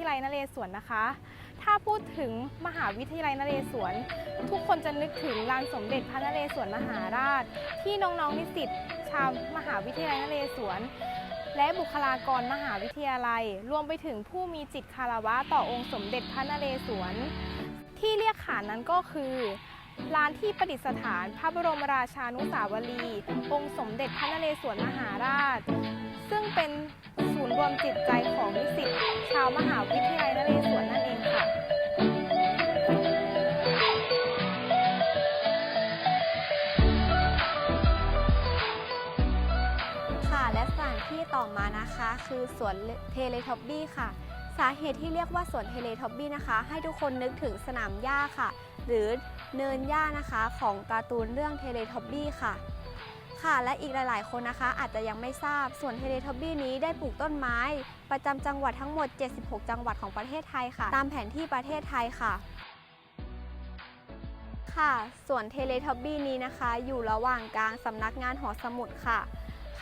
วรนะคะ ถ้าพูดถึงมหาวิทยาลัยนเรศวร ทุกคนจะนึกถึงลานสมเด็จพระนเรศวรมหาราช ที่น้องๆนิสิตชาวมหาวิทยาลัยนเรศวรและบุคลากรมหาวิทยาลัย รวมไปถึงผู้มีจิตคารวะต่อองค์สมเด็จพระนเรศวร ที่เรียกขานนั้นก็คือลานที่ประดิษฐานพระบรมราชานุสาวรีย์องค์สมเด็จพระนเรศวรมหาราช ซึ่งเป็นศูนย์รวมจิตใจของนิสิต ชาวมหาวิทยาลัยนเรศวรนั่นเองค่ะค่ะและสถานที่ต่อมานะคะคือสวนเทเลท็อบบี้ค่ะ สาเหตุที่เรียกว่าสวนเทเลท็อบบี้นะคะ ให้ทุกคนนึกถึงสนามหญ้าค่ะ หรือเนินหญ้านะคะของการ์ตูนเรื่องเทเลท็อบบี้ค่ะ ค่ะ และอีกหลาย ๆ คนนะคะ อาจจะยังไม่ทราบ ส่วนเทเลทอบบี้นี้ได้ปลูกต้นไม้ ประจำจังหวัดทั้งหมด 76 จังหวัดของประเทศไทยค่ะ ตามแผนที่ประเทศไทยค่ะค่ะ ส่วนเทเลทอบบี้นี้นะคะ อยู่ระหว่างกลางสำนักงานหอสมุดค่ะ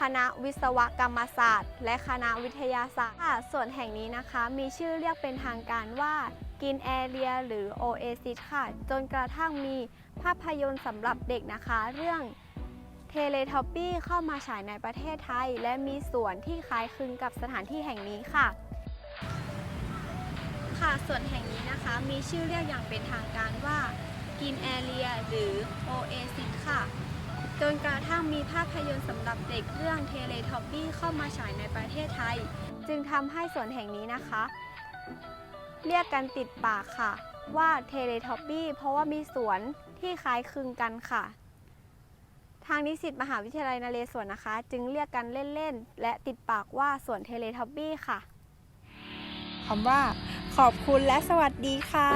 คณะวิศวกรรมศาสตร์ และคณะวิทยาศาสตร์ค่ะ ส่วนแห่งนี้นะคะ มีชื่อเรียกเป็นทางการว่ากินแอเรียหรือ Oasis ค่ะ จนกระทั่งมีภาพยนตร์สำหรับเด็กนะคะ เรื่อง เทเลท็อปปี้เข้ามาฉายในประเทศไทย และมีส่วนที่คล้ายคลึงกับสถานที่แห่งนี้ค่ะ ค่ะส่วนแห่งนี้นะคะ มีชื่อเรียกอย่างเป็นทางการว่ากินแอเรียหรือ Oasis ค่ะจนกระทั่งมีภาพยนตร์สำหรับเด็กเรื่องเทเลท o บบี้เข้ามาฉายในประเทศไทย จึงทำให้สวนแห่งนี้นะคะ เรียกกันติดปากค่ะ ว่าเทเลท o บบี้เพราะว่ามีสวนที่คล้ายคลึงกันค่ะ ทางนิสิตมหาวิทยาลัยนเรศวรนะคะ จึงเรียกกันเล่นๆ และติดปากว่าสวนเทเลทับบี้ค่ะคำว่าขอบคุณและสวัสดีค่ะ